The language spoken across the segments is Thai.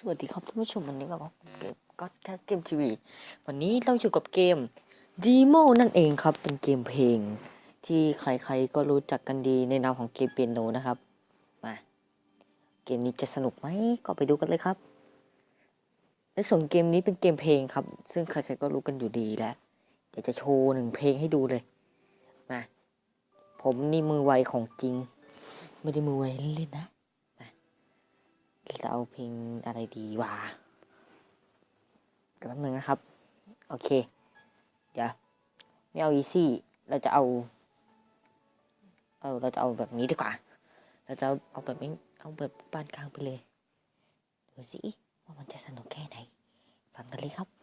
สวัสดีครับท่านผู้ชมวันนี้กับผมเกมก็แคสเกมทีวีวันนี้เราอยู่กับเกม Demo นั่นเองครับ เป็นเกมเพลง ที่ใครๆก็รู้จักกันดีในนามของเกมเปียโนนะครับมาเกมนี้จะสนุกไหมก็ไปดูกันเลยครับในส่วนเกมนี้เป็นเกมเพลงครับ ซึ่งใครๆก็รู้กันอยู่ดีแล้วเดี๋ยวจะโชว์หนึ่งเพลงให้ดูเลยมาผมนี่มือไวของจริง ไม่ได้มือไวเล่นๆนะ จะเอาเพลงอะไรดีวะแป๊บนึงนะครับ โอเค เดี๋ยวไม่เอาอีซี่เราจะเอา เอาเราจะเอาแบบนี้ดีกว่า เราจะเอาเอาแบบไม่เอาแบบปานกลางไปเลยดูสิว่ามันจะสนุกแค่ไหน ฟังกันเลยครับ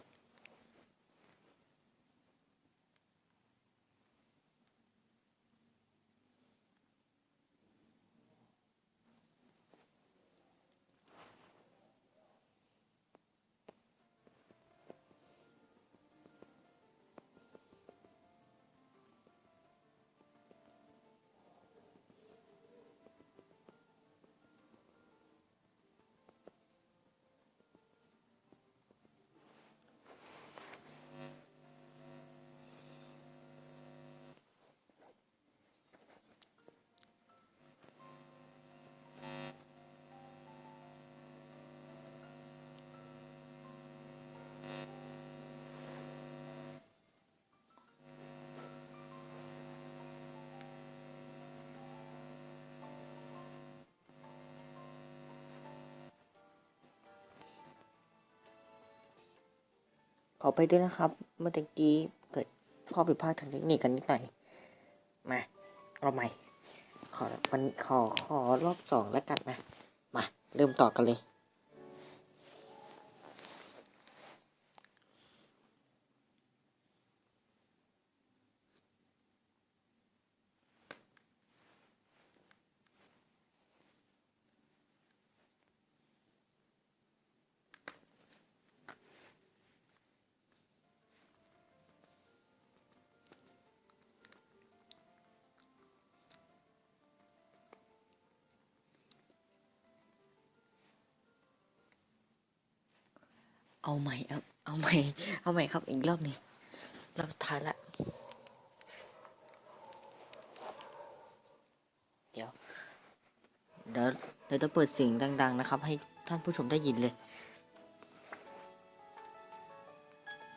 ขอไปด้วยนะครับ เมื่อกี้เกิดข้อผิดพลาดทางเทคนิคกันนิดหน่อย มา เอาใหม่ ขอมันขอขอรอบสองแล้วกันนะ มา เริ่มต่อกันเลย เอาใหม่เอาเอาใหม่ เอาใหม่ครับอีกรอบนี้รอบสุดท้ายละ เดี๋ยว เดี๋ยวเดี๋ยวจะเปิดเสียงดัง ๆ นะครับ ให้ท่านผู้ชมได้ยินเลย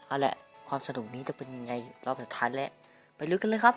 เอาละความสนุกนี้จะเป็นยังไงรอบสุดท้ายแล้ว ไปลุยกันเลยครับ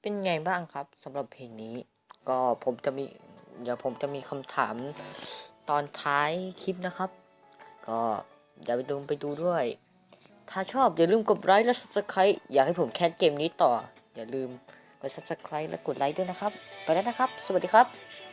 เป็นไงบ้างครับสำหรับเพลงนี้ ก็ผมจะมีเดี๋ยวผมจะมีคำถามตอนท้ายคลิปนะครับ ก็อย่าไปดูไปดูด้วย ถ้าชอบอย่าลืมกดไลค์และ subscribe อยากให้ผมแคสเกมนี้ต่อ อย่าลืมกด subscribe และกดไลค์ด้วยนะครับ ไปแล้วนะครับ สวัสดีครับ